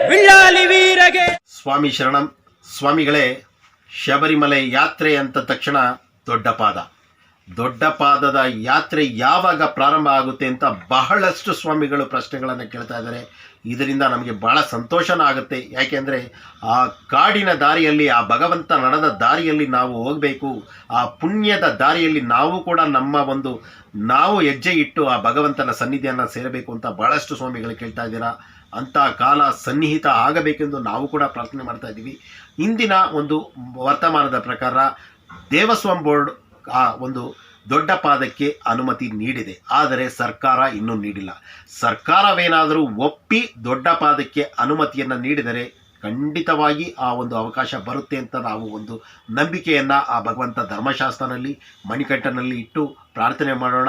ಬಿಳ್ಳಾಲಿ ವೀರಗೆ. ಸ್ವಾಮಿ ಶರಣಂ ಸ್ವಾಮಿಗಳೇ ಶಬರಿಮಲೆ ಯಾತ್ರೆ ಅಂತ ತಕ್ಷಣ ದೊಡ್ಡ ಪಾದ. ದೊಡ್ಡ ಪಾದದ ಯಾತ್ರೆ ಯಾವಾಗ ಪ್ರಾರಂಭ ಆಗುತ್ತೆ ಅಂತ ಬಹಳಷ್ಟು ಸ್ವಾಮಿಗಳು ಪ್ರಶ್ನೆಗಳನ್ನು ಕೇಳ್ತಾ ಇದ್ದಾರೆ. ಇದರಿಂದ ನಮಗೆ ಬಹಳ ಸಂತೋಷನ ಆಗುತ್ತೆ. ಯಾಕೆಂದರೆ ಆ ಕಾಡಿನ ದಾರಿಯಲ್ಲಿ, ಆ ಭಗವಂತ ನಡೆದ ದಾರಿಯಲ್ಲಿ ನಾವು ಹೋಗಬೇಕು. ಆ ಪುಣ್ಯದ ದಾರಿಯಲ್ಲಿ ನಾವು ಕೂಡ ನಮ್ಮ ಒಂದು ನಾವು ಹೆಜ್ಜೆ ಇಟ್ಟು ಆ ಭಗವಂತನ ಸನ್ನಿಧಿಯನ್ನು ಸೇರಬೇಕು ಅಂತ ಭಾಳಷ್ಟು ಸ್ವಾಮಿಗಳು ಕೇಳ್ತಾ ಇದ್ದೀರಾ. ಅಂಥ ಕಾಲ ಸನ್ನಿಹಿತ ಆಗಬೇಕೆಂದು ನಾವು ಕೂಡ ಪ್ರಾರ್ಥನೆ ಮಾಡ್ತಾ ಇದ್ದೀವಿ. ಇಂದಿನ ಒಂದು ವರ್ತಮಾನದ ಪ್ರಕಾರ ದೇವಸ್ವಾಮ್ ಬೋರ್ಡ್ ಆ ಒಂದು ದೊಡ್ಡ ಪಾದಕ್ಕೆ ಅನುಮತಿ ನೀಡಿದೆ. ಆದರೆ ಸರ್ಕಾರ ಇನ್ನೂ ನೀಡಿಲ್ಲ. ಸರ್ಕಾರವೇನಾದರೂ ಒಪ್ಪಿ ದೊಡ್ಡ ಪಾದಕ್ಕೆ ಅನುಮತಿಯನ್ನು ನೀಡಿದರೆ ಖಂಡಿತವಾಗಿ ಆ ಒಂದು ಅವಕಾಶ ಬರುತ್ತೆ ಅಂತ ನಾವು ಒಂದು ನಂಬಿಕೆಯನ್ನು ಆ ಭಗವಂತ ಧರ್ಮಶಾಸ್ತ್ರನಲ್ಲಿ ಮಣಿಕಟ್ಟನಲ್ಲಿ ಇಟ್ಟು ಪ್ರಾರ್ಥನೆ ಮಾಡೋಣ.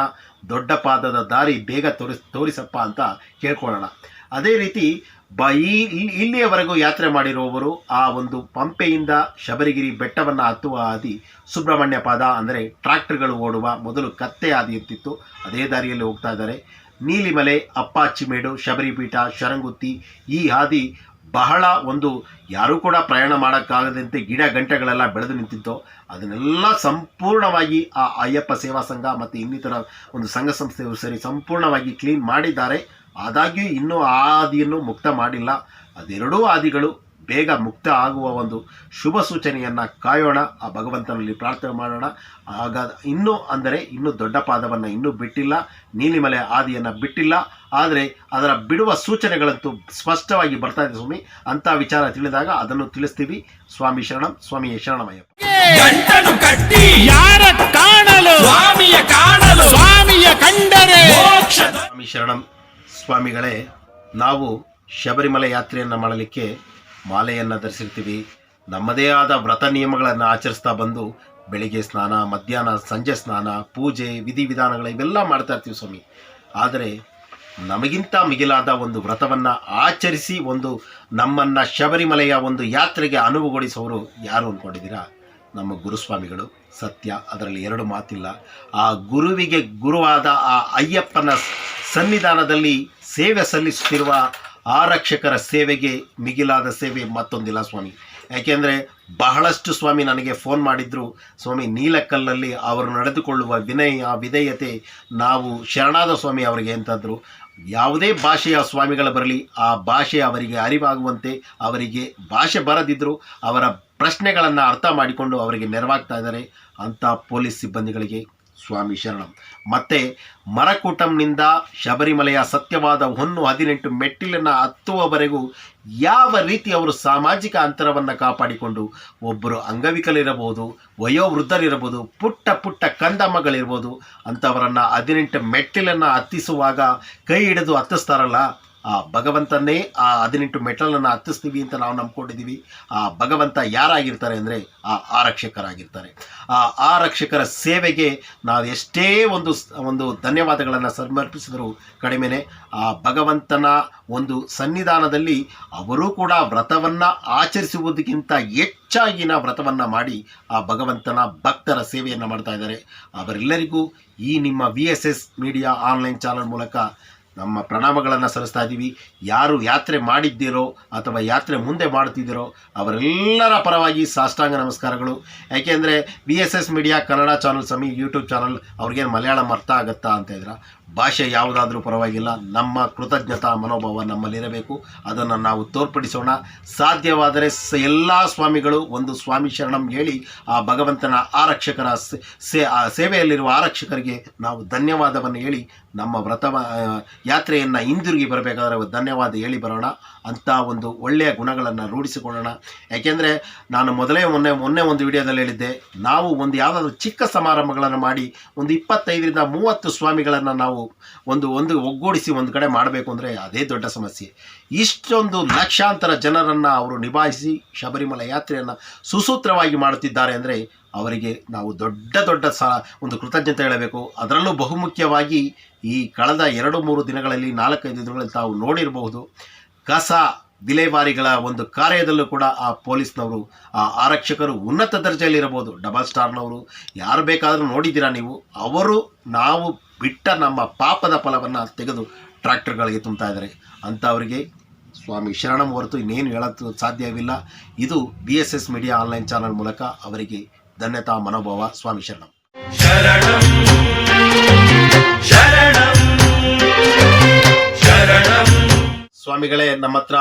ದೊಡ್ಡ ಪಾದದ ದಾರಿ ಬೇಗ ತೋರಿಸ್, ತೋರಿಸಪ್ಪ ಅಂತ ಕೇಳ್ಕೊಳ್ಳೋಣ. ಅದೇ ರೀತಿ ಬ ಈ ಇಲ್ಲಿ- ಇಲ್ಲಿಯವರೆಗೂ ಯಾತ್ರೆ ಮಾಡಿರುವವರು ಆ ಒಂದು ಪಂಪೆಯಿಂದ ಶಬರಿಗಿರಿ ಬೆಟ್ಟವನ್ನು ಹತ್ತುವ ಹಾದಿ ಸುಬ್ರಹ್ಮಣ್ಯ ಪಾದ ಅಂದರೆ ಟ್ರ್ಯಾಕ್ಟರ್ಗಳು ಓಡುವ ಮೊದಲು ಕತ್ತೆ ಹಾದಿ ಇರ್ತಿತ್ತು ಅದೇ ದಾರಿಯಲ್ಲಿ ಹೋಗ್ತಾ ಇದ್ದಾರೆ. ನೀಲಿಮಲೆ, ಅಪ್ಪಾಚಿಮೇಡು, ಶಬರಿಪೀಠ, ಶರಂಗುತ್ತಿ ಈ ಹಾದಿ ಬಹಳ ಒಂದು ಯಾರೂ ಕೂಡ ಪ್ರಯಾಣ ಮಾಡೋಕ್ಕಾಗದಂತೆ ಗಿಡ ಗಂಟೆಗಳೆಲ್ಲ ಬೆಳೆದು ನಿಂತಿತ್ತು. ಅದನ್ನೆಲ್ಲ ಸಂಪೂರ್ಣವಾಗಿ ಆ ಅಯ್ಯಪ್ಪ ಸೇವಾ ಸಂಘ ಮತ್ತು ಇನ್ನಿತರ ಒಂದು ಸಂಘ ಸಂಸ್ಥೆಯವರು ಸರಿ ಸಂಪೂರ್ಣವಾಗಿ ಕ್ಲೀನ್ ಮಾಡಿದ್ದಾರೆ. ಆದಾಗ್ಯೂ ಇನ್ನೂ ಆ ಆದಿಯನ್ನು ಮುಕ್ತ ಮಾಡಿಲ್ಲ. ಅದೆರಡೂ ಆದಿಗಳು ಬೇಗ ಮುಕ್ತ ಆಗುವ ಒಂದು ಶುಭ ಸೂಚನೆಯನ್ನು ಕಾಯೋಣ. ಆ ಭಗವಂತನಲ್ಲಿ ಪ್ರಾರ್ಥನೆ ಮಾಡೋಣ. ಆಗ ಇನ್ನೂ ಅಂದರೆ ಇನ್ನೂ ದೊಡ್ಡ ಪಾದವನ್ನು ಇನ್ನೂ ಬಿಟ್ಟಿಲ್ಲ. ನೀಲಿಮಲೆ ಆದಿಯನ್ನು ಬಿಟ್ಟಿಲ್ಲ. ಆದರೆ ಅದರ ಬಿಡುವ ಸೂಚನೆಗಳಂತೂ ಸ್ಪಷ್ಟವಾಗಿ ಬರ್ತಾ ಇದೆ ಸ್ವಾಮಿ. ಅಂತ ವಿಚಾರ ತಿಳಿದಾಗ ಅದನ್ನು ತಿಳಿಸ್ತೀವಿ. ಸ್ವಾಮಿ ಶರಣಂ ಸ್ವಾಮಿ ಶರಣಮಯ್ಯಪ್ಪ ಗಂಟನು ಕಟ್ಟಿ ಯಾರ ಕಾಣಲು? ಸ್ವಾಮಿಯ ಶರಣಮಯ ಸ್ವಾಮಿಯ ಕಂಡರೆ? ಸ್ವಾಮಿ ಶರಣಂ ಸ್ವಾಮಿಗಳೇ, ನಾವು ಶಬರಿಮಲೆ ಯಾತ್ರೆಯನ್ನು ಮಾಡಲಿಕ್ಕೆ ಮಾಲೆಯನ್ನು ಧರಿಸಿರ್ತೀವಿ. ನಮ್ಮದೇ ಆದ ವ್ರತ ನಿಯಮಗಳನ್ನು ಆಚರಿಸ್ತಾ ಬಂದು ಬೆಳಿಗ್ಗೆ ಸ್ನಾನ, ಮಧ್ಯಾಹ್ನ ಸಂಜೆ ಸ್ನಾನ, ಪೂಜೆ, ವಿಧಿವಿಧಾನಗಳು ಇವೆಲ್ಲ ಮಾಡ್ತಾ ಇರ್ತೀವಿ ಸ್ವಾಮಿ. ಆದರೆ ನಮಗಿಂತ ಮಿಗಿಲಾದ ಒಂದು ವ್ರತವನ್ನು ಆಚರಿಸಿ ಒಂದು ನಮ್ಮನ್ನು ಶಬರಿಮಲೆಯ ಒಂದು ಯಾತ್ರೆಗೆ ಅನುವುಗೊಳಿಸೋರು ಯಾರು ಅಂದ್ಕೊಂಡಿದ್ದೀರಾ ನಮ್ಮ ಗುರುಸ್ವಾಮಿಗಳು. ಸತ್ಯ, ಅದರಲ್ಲಿ ಎರಡು ಮಾತಿಲ್ಲ. ಆ ಗುರುವಿಗೆ ಗುರುವಾದ ಆ ಅಯ್ಯಪ್ಪನ ಸನ್ನಿಧಾನದಲ್ಲಿ ಸೇವೆ ಸಲ್ಲಿಸುತ್ತಿರುವ ಆರಕ್ಷಕರ ಸೇವೆಗೆ ಮಿಗಿಲಾದ ಸೇವೆ ಮತ್ತೊಂದಿಲ್ಲ ಸ್ವಾಮಿ. ಯಾಕೆಂದರೆ ಬಹಳಷ್ಟು ಸ್ವಾಮಿ ನನಗೆ ಫೋನ್ ಮಾಡಿದ್ರು. ಸ್ವಾಮಿ, ನೀಲಕಲ್ಲಲ್ಲಿ ಅವರು ನಡೆದುಕೊಳ್ಳುವ ವಿನಯ, ವಿಧೇಯತೆ ನಾವು ಶರಣಾದ ಸ್ವಾಮಿ ಅವರಿಗೆ ಅಂತಂದರು. ಯಾವುದೇ ಭಾಷೆಯ ಸ್ವಾಮಿಗಳ ಬರಲಿ, ಆ ಭಾಷೆ ಅವರಿಗೆ ಅರಿವಾಗುವಂತೆ ಅವರಿಗೆ ಭಾಷೆ ಬರದಿದ್ದರೂ ಅವರ ಪ್ರಶ್ನೆಗಳನ್ನು ಅರ್ಥ ಮಾಡಿಕೊಂಡು ಅವರಿಗೆ ನೆರವಾಗ್ತಾ ಇದ್ದಾರೆ. ಅಂಥ ಪೊಲೀಸ್ ಸಿಬ್ಬಂದಿಗಳಿಗೆ ಸ್ವಾಮಿ ಶರಣಂ. ಮತ್ತು ಮರಕೂಟಂನಿಂದ ಶಬರಿಮಲೆಯ ಸತ್ಯವಾದ ಹೊನ್ನು ಹದಿನೆಂಟು ಮೆಟ್ಟಿಲನ್ನು ಹತ್ತುವವರೆಗೂ ಯಾವ ರೀತಿ ಅವರು ಸಾಮಾಜಿಕ ಅಂತರವನ್ನು ಕಾಪಾಡಿಕೊಂಡು ಒಬ್ಬರು ಅಂಗವಿಕಲಿರಬಹುದು, ವಯೋವೃದ್ಧರಿರಬಹುದು, ಪುಟ್ಟ ಪುಟ್ಟ ಕಂದಮ್ಮಗಳಿರ್ಬೋದು ಅಂಥವರನ್ನು ಹದಿನೆಂಟು ಮೆಟ್ಟಿಲನ್ನು ಹತ್ತಿಸುವಾಗ ಕೈ ಹಿಡಿದು ಹತ್ತಿಸ್ತಾರಲ್ಲ? ಆ ಭಗವಂತನೇ ಆ ಹದಿನೆಂಟು ಮೆಟ್ಟಲನ್ನು ಹತ್ತಿಸ್ತೀವಿ ಅಂತ ನಾವು ನಂಬ್ಕೊಂಡಿದ್ದೀವಿ. ಆ, ಭಗವಂತ ಯಾರಾಗಿರ್ತಾರೆ ಅಂದರೆ ಆ ಆರಕ್ಷಕರಾಗಿರ್ತಾರೆ. ಆ ಆರಕ್ಷಕರ ಸೇವೆಗೆ ನಾವು ಎಷ್ಟೇ ಒಂದು ಒಂದು ಧನ್ಯವಾದಗಳನ್ನು ಸಮರ್ಪಿಸಿದರೂ ಕಡಿಮೆನೆ, ಆ ಭಗವಂತನ ಒಂದು ಸನ್ನಿಧಾನದಲ್ಲಿ ಅವರೂ ಕೂಡ ವ್ರತವನ್ನು ಆಚರಿಸುವುದಕ್ಕಿಂತ ಹೆಚ್ಚಾಗಿನ ವ್ರತವನ್ನು ಮಾಡಿ ಆ ಭಗವಂತನ ಭಕ್ತರ ಸೇವೆಯನ್ನು ಮಾಡ್ತಾ ಇದ್ದಾರೆ. ಅವರೆಲ್ಲರಿಗೂ ಈ ನಿಮ್ಮ V S S media online channel ಮೂಲಕ ನಮ್ಮ ಪ್ರಣಾಮಗಳನ್ನು ಸಲ್ಲಿಸ್ತಾ ಇದ್ದೀವಿ ಯಾರು ಯಾತ್ರೆ ಮಾಡಿದ್ದೀರೋ ಅಥವಾ ಯಾತ್ರೆ ಮುಂದೆ ಮಾಡ್ತಿದ್ದೀರೋ ಅವರೆಲ್ಲರ ಪರವಾಗಿ ಸಾಷ್ಟಾಂಗ ನಮಸ್ಕಾರಗಳು. ಯಾಕೆಂದರೆ B S S media Kannada channel Sami YouTube channel ಅವ್ರಿಗೇನು ಮಲಯಾಳಂ ಅರ್ಥ ಆಗುತ್ತಾ ಅಂತ ಇದ್ರ. ಭಾಷೆ ಯಾವುದಾದ್ರೂ ಪರವಾಗಿಲ್ಲ. ನಮ್ಮ ಕೃತಜ್ಞತಾ ಮನೋಭಾವ ನಮ್ಮಲ್ಲಿರಬೇಕು. ಅದನ್ನು ನಾವು ತೋರ್ಪಡಿಸೋಣ. ಸಾಧ್ಯವಾದರೆ ಸ ಎಲ್ಲ ಸ್ವಾಮಿಗಳು ಒಂದು ಸ್ವಾಮಿ ಶರಣಂ ಹೇಳಿ ಆ ಭಗವಂತನ ಆರಕ್ಷಕರ ಸೇವೆಯಲ್ಲಿರುವ ಆರಕ್ಷಕರಿಗೆ ನಾವು ಧನ್ಯವಾದವನ್ನು ಹೇಳಿ ನಮ್ಮ ವ್ರತ ಯಾತ್ರೆಯನ್ನು ಹಿಂದಿರುಗಿ ಬರಬೇಕಾದ್ರೆ ಧನ್ಯವಾದ ಹೇಳಿ ಬರೋಣ. ಅಂತ ಒಂದು ಒಳ್ಳೆಯ ಗುಣಗಳನ್ನು ರೂಢಿಸಿಕೊಳ್ಳೋಣ. ಯಾಕೆಂದರೆ ನಾನು ಮೊದಲೇ ಮೊನ್ನೆ ಮೊನ್ನೆ ಒಂದು ವಿಡಿಯೋದಲ್ಲಿ ಹೇಳಿದ್ದೆ, ನಾವು ಒಂದು ಯಾವುದಾದ್ರೂ ಚಿಕ್ಕ ಸಮಾರಂಭಗಳನ್ನು ಮಾಡಿ ಒಂದು ಇಪ್ಪತ್ತೈದರಿಂದ ಮೂವತ್ತು ಸ್ವಾಮಿಗಳನ್ನು ನಾವು ಒಂದು ಒಂದು ಒಗ್ಗೂಡಿಸಿ ಒಂದು ಕಡೆ ಮಾಡಬೇಕು ಅಂದರೆ ಅದೇ ದೊಡ್ಡ ಸಮಸ್ಯೆ. ಇಷ್ಟೊಂದು ಲಕ್ಷಾಂತರ ಜನರನ್ನು ಅವರು ನಿಭಾಯಿಸಿ ಶಬರಿಮಲೆ ಯಾತ್ರೆಯನ್ನು ಸುಸೂತ್ರವಾಗಿ ಮಾಡುತ್ತಿದ್ದಾರೆ ಅಂದರೆ ಅವರಿಗೆ ನಾವು ದೊಡ್ಡ ದೊಡ್ಡ ಸ ಒಂದು ಕೃತಜ್ಞತೆ ಹೇಳಬೇಕು. ಅದರಲ್ಲೂ ಬಹುಮುಖ್ಯವಾಗಿ ಈ ಕಳೆದ ಎರಡು ಮೂರು ದಿನಗಳಲ್ಲಿ, ನಾಲ್ಕೈದು ದಿನಗಳಲ್ಲಿ ತಾವು ನೋಡಿರಬಹುದು, ಕಸ ವಿಲೇವಾರಿಗಳ ಒಂದು ಕಾರ್ಯದಲ್ಲೂ ಕೂಡ ಆ ಪೊಲೀಸ್ನವರು, ಆ ಆರಕ್ಷಕರು ಉನ್ನತ ದರ್ಜೆಯಲ್ಲಿರಬಹುದು. ಡಬಲ್ ಸ್ಟಾರ್ನವರು, ಯಾರು ಬೇಕಾದರೂ ನೋಡಿದ್ದೀರಾ ನೀವು? ಅವರು ನಾವು ಬಿಟ್ಟ ನಮ್ಮ ಪಾಪದ ಫಲವನ್ನು ತೆಗೆದು ಟ್ರ್ಯಾಕ್ಟರ್ಗಳಿಗೆ ತುಂಬ್ತಾ ಇದ್ದಾರೆ. ಅಂಥವರಿಗೆ ಸ್ವಾಮಿ ಶರಣಂ ಹೊರತು ಇನ್ನೇನು ಹೇಳೋದು ಸಾಧ್ಯವಿಲ್ಲ. ಇದು B S S media online channel ಮೂಲಕ ಅವರಿಗೆ ಧನ್ಯತಾ ಮನೋಭಾವ. ಸ್ವಾಮಿ ಶರಣಂ. ಸ್ವಾಮಿಗಳೇ ನಮ್ಮ ಹತ್ರ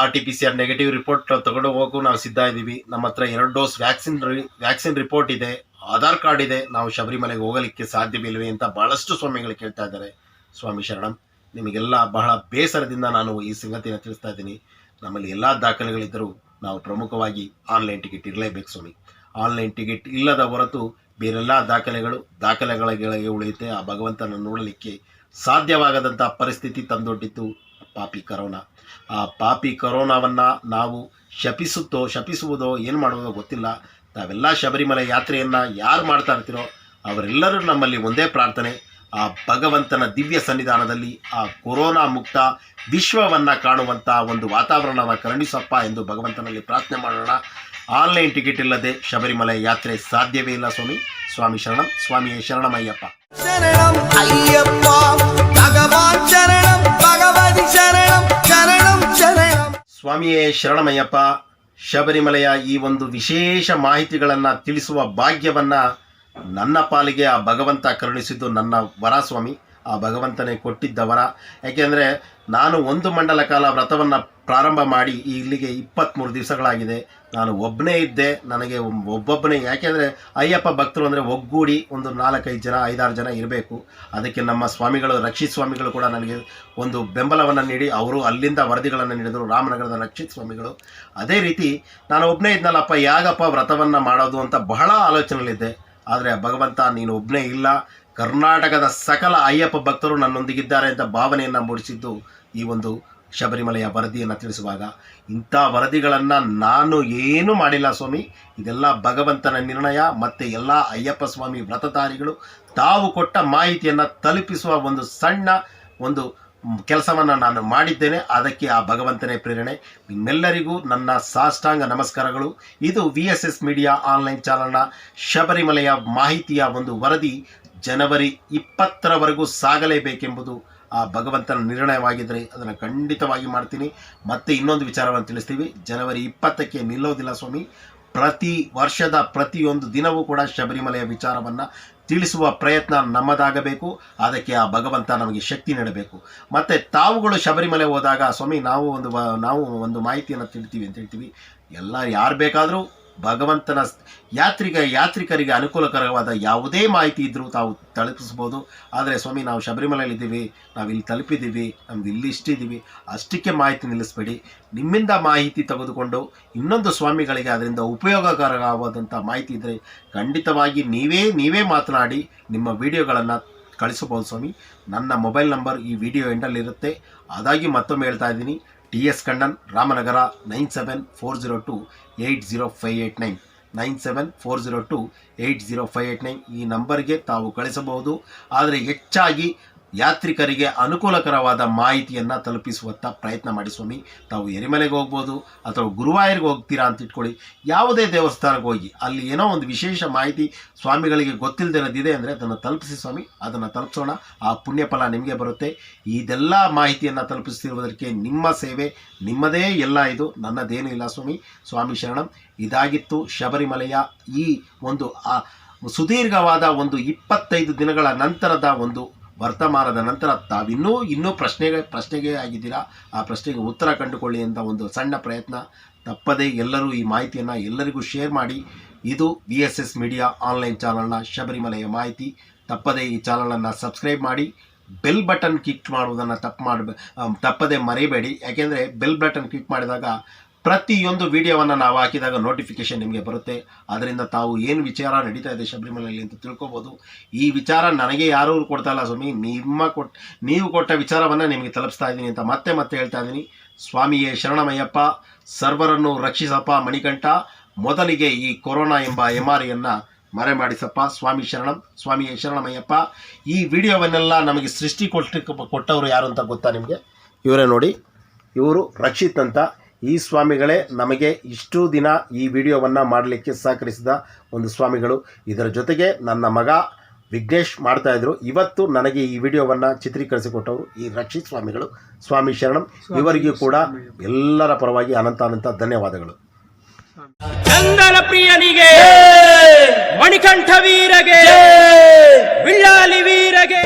R T P C R negative report ತಗೊಂಡು ಹೋಗು ನಾವು ಸಿದ್ಧ ಇದ್ದೀವಿ. ನಮ್ಮ ಹತ್ರ ಎರಡು ಡೋಸ್ ವ್ಯಾಕ್ಸಿನ್ ವ್ಯಾಕ್ಸಿನ್ ರಿಪೋರ್ಟ್ ಇದೆ. ಆಧಾರ್ ಕಾರ್ಡ್ ಇದೆ. ನಾವು ಶಬರಿಮಲೆಗೆ ಹೋಗಲಿಕ್ಕೆ ಸಾಧ್ಯವಿಲ್ವೇ ಅಂತ ಬಹಳಷ್ಟು ಸ್ವಾಮಿಗಳು ಕೇಳ್ತಾ ಇದ್ದಾರೆ. ಸ್ವಾಮಿ ಶರಣಂ. ನಿಮಗೆಲ್ಲ ಬಹಳ ಬೇಸರದಿಂದ ನಾನು ಈ ಸಂಗತಿಯನ್ನು ತಿಳಿಸ್ತಾ ಇದ್ದೀನಿ. ನಮ್ಮಲ್ಲಿ ಎಲ್ಲ ದಾಖಲೆಗಳಿದ್ದರೂ ನಾವು ಪ್ರಮುಖವಾಗಿ ಆನ್ಲೈನ್ ಟಿಕೆಟ್ ಇರಲೇಬೇಕು ಸ್ವಾಮಿ. ಆನ್ಲೈನ್ ಟಿಕೆಟ್ ಇಲ್ಲದ ಹೊರತು ಬೇರೆಲ್ಲ ದಾಖಲೆಗಳು ದಾಖಲೆಗಳಿಗೆ ಉಳಿಯುತ್ತೆ. ಆ ಭಗವಂತನ ನೋಡಲಿಕ್ಕೆ ಸಾಧ್ಯವಾಗದಂಥ ಪರಿಸ್ಥಿತಿ ತಂದೊಡ್ಡಿತ್ತು ಪಾಪಿ ಕರೋನಾ. ಆ ಪಾಪಿ ಕರೋನಾವನ್ನು ನಾವು ಶಪಿಸುತ್ತೋ, ಶಪಿಸುವುದೋ, ಏನು ಮಾಡುವುದೋ ಗೊತ್ತಿಲ್ಲ. ತಾವೆಲ್ಲ ಶಬರಿಮಲೆ ಯಾತ್ರೆಯನ್ನು ಯಾರು ಮಾಡ್ತಾ ಇರ್ತೀರೋ ಅವರೆಲ್ಲರೂ ನಮ್ಮಲ್ಲಿ ಒಂದೇ ಪ್ರಾರ್ಥನೆ. ಆ ಭಗವಂತನ ದಿವ್ಯ ಸನ್ನಿಧಾನದಲ್ಲಿ ಆ ಕೊರೋನಾ ಮುಕ್ತ ವಿಶ್ವವನ್ನ ಕಾಣುವಂಥ ಒಂದು ವಾತಾವರಣವನ್ನು ಕರುಣಿಸಪ್ಪ ಎಂದು ಭಗವಂತನಲ್ಲಿ ಪ್ರಾರ್ಥನೆ ಮಾಡೋಣ. ಆನ್ಲೈನ್ ಟಿಕೆಟ್ ಇಲ್ಲದೆ ಶಬರಿಮಲೆ ಯಾತ್ರೆ ಸಾಧ್ಯವೇ ಇಲ್ಲ ಸ್ವಾಮಿ. ಸ್ವಾಮಿ ಶರಣಂ ಸ್ವಾಮಿಯೇ ಶರಣಮಯ್ಯಪ್ಪ. ಶರಣಂ ಅಯ್ಯಪ್ಪ ಸ್ವಾಮಿಯೇ ಶರಣಮಯ್ಯಪ್ಪ ಶಬರಿಮಲೆಯ ಈ ಒಂದು ವಿಶೇಷ ಮಾಹಿತಿಗಳನ್ನು ತಿಳಿಸುವ ಭಾಗ್ಯವನ್ನು ನನ್ನ ಪಾಲಿಗೆ ಆ ಭಗವಂತ ಕರುಣಿಸಿದ್ದು ನನ್ನ ವರಸ್ವಾಮಿ. ಆ ಭಗವಂತನೇ ಕೊಟ್ಟಿದ್ದ ವರ. ಯಾಕೆಂದರೆ ನಾನು ಒಂದು ಮಂಡಲ ಕಾಲ ವ್ರತವನ್ನು ಪ್ರಾರಂಭ ಮಾಡಿ ಇಲ್ಲಿಗೆ ಇಪ್ಪತ್ತ್ಮೂರು ದಿವಸಗಳಾಗಿದೆ. ನಾನು ಒಬ್ಬನೇ ಇದ್ದೆ. ನನಗೆ ಒಬ್ಬೊಬ್ಬನೇ, ಯಾಕೆಂದರೆ ಅಯ್ಯಪ್ಪ ಭಕ್ತರು ಅಂದರೆ ಒಗ್ಗೂಡಿ ಒಂದು ನಾಲ್ಕೈದು ಜನ, ಐದಾರು ಜನ ಇರಬೇಕು. ಅದಕ್ಕೆ ನಮ್ಮ ಸ್ವಾಮಿಗಳು ರಕ್ಷಿತ್ ಸ್ವಾಮಿಗಳು ಕೂಡ ನನಗೆ ಒಂದು ಬೆಂಬಲವನ್ನು ನೀಡಿ, ಅವರು ಅಲ್ಲಿಂದ ವರದಿಗಳನ್ನು ನೀಡಿದರು, ರಾಮನಗರದ ರಕ್ಷಿತ್ ಸ್ವಾಮಿಗಳು. ಅದೇ ರೀತಿ ನಾನು ಒಬ್ಬನೇ ಇದ್ನಲ್ಲಪ್ಪ, ಯಾಗಪ್ಪ ವ್ರತವನ್ನು ಮಾಡೋದು ಅಂತ ಬಹಳ ಆಲೋಚನೆಯಲ್ಲಿದ್ದೆ. ಆದರೆ ಭಗವಂತ, ನೀನು ಒಬ್ಬನೇ ಇಲ್ಲ. ಕರ್ನಾಟಕದ ಸಕಲ ಅಯ್ಯಪ್ಪ ಭಕ್ತರು ನನ್ನೊಂದಿಗಿದ್ದಾರೆ ಅಂತ ಭಾವನೆಯನ್ನು ಮೂಡಿಸಿದ್ದು ಈ ಒಂದು ಶಬರಿಮಲೆಯ ವರದಿಯನ್ನು ತಿಳಿಸುವಾಗ. ಇಂಥ ವರದಿಗಳನ್ನು ನಾನು ಏನೂ ಮಾಡಿಲ್ಲ ಸ್ವಾಮಿ. ಇದೆಲ್ಲ ಭಗವಂತನ ನಿರ್ಣಯ, ಮತ್ತು ಎಲ್ಲ ಅಯ್ಯಪ್ಪ ಸ್ವಾಮಿ ವ್ರತಧಾರಿಗಳು ತಾವು ಕೊಟ್ಟ ಮಾಹಿತಿಯನ್ನು ತಲುಪಿಸುವ ಒಂದು ಸಣ್ಣ ಒಂದು ಕೆಲಸವನ್ನು ನಾನು ಮಾಡಿದ್ದೇನೆ. ಅದಕ್ಕೆ ಆ ಭಗವಂತನೇ ಪ್ರೇರಣೆ. ನಿಮ್ಮೆಲ್ಲರಿಗೂ ನನ್ನ ಸಾಷ್ಟಾಂಗ ನಮಸ್ಕಾರಗಳು. ಇದು V S S media online ಚಾನಲ್ನ ಶಬರಿಮಲೆಯ ಮಾಹಿತಿಯ ಒಂದು ವರದಿ. ಜನವರಿ ಇಪ್ಪತ್ತರವರೆಗೂ ಸಾಗಲೇಬೇಕೆಂಬುದು ಆ ಭಗವಂತನ ನಿರ್ಣಯವಾಗಿದ್ದರೆ ಅದನ್ನು ಖಂಡಿತವಾಗಿ ಮಾಡ್ತೀನಿ. ಮತ್ತೆ ಇನ್ನೊಂದು ವಿಚಾರವನ್ನು ತಿಳಿಸ್ತೀವಿ. ಜನವರಿ ಇಪ್ಪತ್ತಕ್ಕೆ ನಿಲ್ಲೋದಿಲ್ಲ ಸ್ವಾಮಿ. ಪ್ರತಿ ವರ್ಷದ ಪ್ರತಿಯೊಂದು ದಿನವೂ ಕೂಡ ಶಬರಿಮಲೆಯ ವಿಚಾರವನ್ನು ತಿಳಿಸುವ ಪ್ರಯತ್ನ ನಮ್ಮದಾಗಬೇಕು. ಅದಕ್ಕೆ ಆ ಭಗವಂತ ನಮಗೆ ಶಕ್ತಿ ನೀಡಬೇಕು. ಮತ್ತು ತಾವುಗಳು ಶಬರಿಮಲೆ ಹೋದಾಗ, ಸ್ವಾಮಿ, ನಾವು ಒಂದು ನಾವು ಒಂದು ಮಾಹಿತಿಯನ್ನು ತಿಳ್ತೀವಿ ಅಂತ ಹೇಳ್ತೀವಿ. ಎಲ್ಲ ಯಾರು ಬೇಕಾದರೂ ಭಗವಂತನ ಯಾತ್ರಿಗ ಯಾತ್ರಿಕ ಯಾತ್ರಿಕರಿಗೆ ಅನುಕೂಲಕರವಾದ ಯಾವುದೇ ಮಾಹಿತಿ ಇದ್ದರೂ ತಾವು ತಲುಪಿಸ್ಬೋದು ಆದರೆ ಸ್ವಾಮಿ, ನಾವು ಶಬರಿಮಲೆಯಲ್ಲಿದ್ದೀವಿ ನಾವು ಇಲ್ಲಿ ತಲುಪಿದ್ದೀವಿ, ನಮ್ದು ಇಲ್ಲಿ ಇಷ್ಟಿದ್ದೀವಿ ಅಷ್ಟಕ್ಕೆ ಮಾಹಿತಿ ನಿಲ್ಲಿಸ್ಬೇಡಿ. ನಿಮ್ಮಿಂದ ಮಾಹಿತಿ ತೆಗೆದುಕೊಂಡು ಇನ್ನೊಂದು ಸ್ವಾಮಿಗಳಿಗೆ ಅದರಿಂದ ಉಪಯೋಗಕರವಾದಂಥ ಮಾಹಿತಿ ಇದ್ದರೆ ಖಂಡಿತವಾಗಿ ನೀವೇ ನೀವೇ ಮಾತನಾಡಿ ನಿಮ್ಮ ವಿಡಿಯೋಗಳನ್ನು ಕಳಿಸಬಹುದು ಸ್ವಾಮಿ. ನನ್ನ ಮೊಬೈಲ್ ನಂಬರ್ ಈ ವಿಡಿಯೋ ಎಂಡಲ್ಲಿರುತ್ತೆ ಅದಾಗಿ ಮತ್ತೊಮ್ಮೆ ಹೇಳ್ತಾ ಇದ್ದೀನಿ. T S Kannan, Ramanagara, nine seven, four zero two. Eight zero five eight nine nine seven four zero two eight zero five eight nine ಈ ನಂಬರ್ಗೆ ತಾವು ಕಳಿಸಬಹುದು. ಆದರೆ ಹೆಚ್ಚಾಗಿ ಯಾತ್ರಿಕರಿಗೆ ಅನುಕೂಲಕರವಾದ ಮಾಹಿತಿಯನ್ನು ತಲುಪಿಸುವತ್ತ ಪ್ರಯತ್ನ ಮಾಡಿ ಸ್ವಾಮಿ. ತಾವು ಎರಿಮಲೆಗೆ ಹೋಗ್ಬೋದು, ಅಥವಾ ಗುರುವಾಯೂರಿಗೆ ಹೋಗ್ತೀರಾ ಅಂತ ಇಟ್ಕೊಳ್ಳಿ. ಯಾವುದೇ ದೇವಸ್ಥಾನಕ್ಕೆ ಹೋಗಿ, ಅಲ್ಲಿ ಏನೋ ಒಂದು ವಿಶೇಷ ಮಾಹಿತಿ ಸ್ವಾಮಿಗಳಿಗೆ ಗೊತ್ತಿಲ್ಲದಿರೋದಿದೆ ಅಂದರೆ ಅದನ್ನು ತಲುಪಿಸಿ ಸ್ವಾಮಿ. ಅದನ್ನು ತಲುಪಿಸೋಣ. ಆ ಪುಣ್ಯಫಲ ನಿಮಗೆ ಬರುತ್ತೆ. ಇದೆಲ್ಲ ಮಾಹಿತಿಯನ್ನು ತಲುಪಿಸ್ತಿರುವುದಕ್ಕೆ ನಿಮ್ಮ ಸೇವೆ, ನಿಮ್ಮದೇ ಎಲ್ಲ ಇದು. ನನ್ನದೇನೂ ಇಲ್ಲ ಸ್ವಾಮಿ. ಸ್ವಾಮಿ ಶರಣಂ, ಇದಾಗಿತ್ತು ಶಬರಿಮಲೆಯ ಈ ಒಂದು ಸುದೀರ್ಘವಾದ ಒಂದು ಇಪ್ಪತ್ತೈದು ದಿನಗಳ ನಂತರದ ಒಂದು ವರ್ತಮಾನದ ನಂತರ ತಾವಿನ್ನೂ ಇನ್ನೂ ಪ್ರಶ್ನೆಗೆ ಪ್ರಶ್ನೆಗೆ ಆಗಿದ್ದೀರಾ? ಆ ಪ್ರಶ್ನೆಗೆ ಉತ್ತರ ಕಂಡುಕೊಳ್ಳಿ ಅಂತ ಒಂದು ಸಣ್ಣ ಪ್ರಯತ್ನ. ತಪ್ಪದೇ ಎಲ್ಲರೂ ಈ ಮಾಹಿತಿಯನ್ನು ಎಲ್ಲರಿಗೂ ಶೇರ್ ಮಾಡಿ. ಇದು V S S media online ಚಾನಲ್ನ ಶಬರಿಮಲೆಯ ಮಾಹಿತಿ. ತಪ್ಪದೇ ಈ ಚಾನಲನ್ನು ಸಬ್ಸ್ಕ್ರೈಬ್ ಮಾಡಿ. ಬೆಲ್ ಬಟನ್ ಕ್ಲಿಕ್ ಮಾಡುವುದನ್ನು ತಪ್ಪು ಮಾಡಬೇ ತಪ್ಪದೇ ಮರೆಯಬೇಡಿ ಯಾಕೆಂದರೆ ಬೆಲ್ ಬಟನ್ ಕ್ಲಿಕ್ ಮಾಡಿದಾಗ ಪ್ರತಿಯೊಂದು ವಿಡಿಯೋವನ್ನು ನಾವು ಹಾಕಿದಾಗ ನೋಟಿಫಿಕೇಶನ್ ನಿಮಗೆ ಬರುತ್ತೆ. ಅದರಿಂದ ತಾವು ಏನು ವಿಚಾರ ನಡೀತಾ ಇದೆ ಶಬರಿಮಲೆಯಲ್ಲಿ ಅಂತ ತಿಳ್ಕೊಬೋದು. ಈ ವಿಚಾರ ನನಗೆ ಯಾರೂ ಕೊಡ್ತಾ ಇಲ್ಲ ಸ್ವಾಮಿ. ನಿಮ್ಮ ಕೊಟ್, ನೀವು ಕೊಟ್ಟ ವಿಚಾರವನ್ನು ನಿಮಗೆ ತಲುಪಿಸ್ತಾ ಇದ್ದೀನಿ ಅಂತ ಮತ್ತೆ ಮತ್ತೆ ಹೇಳ್ತಾ ಇದ್ದೀನಿ. ಸ್ವಾಮಿಯೇ ಶರಣಮಯ್ಯಪ್ಪ, ಸರ್ವರನ್ನು ರಕ್ಷಿಸಪ್ಪ ಮಣಿಕಂಠ. ಮೊದಲಿಗೆ ಈ ಕೊರೋನಾ ಎಂಬ ಎಮಾರಿಯನ್ನು ಮರೆ ಮಾಡಿಸಪ್ಪ ಸ್ವಾಮಿ ಶರಣಂ, ಸ್ವಾಮಿಯೇ ಶರಣಮಯ್ಯಪ್ಪ. ಈ ವಿಡಿಯೋವನ್ನೆಲ್ಲ ನಮಗೆ ಸೃಷ್ಟಿ ಕೊಟ್ಟು ಕೊಟ್ಟವರು ಯಾರು ಅಂತ ಗೊತ್ತಾ ನಿಮಗೆ? ಇವರೇ ನೋಡಿ. ಇವರು ರಕ್ಷಿತ್ ಅಂತ. ಈ ಸ್ವಾಮಿಗಳೇ ನಮಗೆ ಇಷ್ಟು ದಿನ ಈ ವಿಡಿಯೋವನ್ನು ಮಾಡಲಿಕ್ಕೆ ಸಹಕರಿಸಿದ ಒಂದು ಸ್ವಾಮಿಗಳು. ಇದರ ಜೊತೆಗೆ ನನ್ನ ಮಗ ವಿಘ್ನೇಶ್ ಮಾಡ್ತಾಯಿದ್ರು ಇವತ್ತು ನನಗೆ ಈ ವಿಡಿಯೋವನ್ನು ಚಿತ್ರೀಕರಿಸಿಕೊಟ್ಟವರು ಈ ರಕ್ಷಿತ್ ಸ್ವಾಮಿಗಳು. ಸ್ವಾಮಿ ಶರಣಂ. ಇವರಿಗೂ ಕೂಡ ಎಲ್ಲರ ಪರವಾಗಿ ಅನಂತ ಅನಂತ ಧನ್ಯವಾದಗಳು. ಚಂದನ ಪ್ರಿಯನಿಗೆ ಮಣಿಕಂಠ ವೀರಗೆ ಬಿಳ್ಳಾಲಿ ವೀರಗೆ.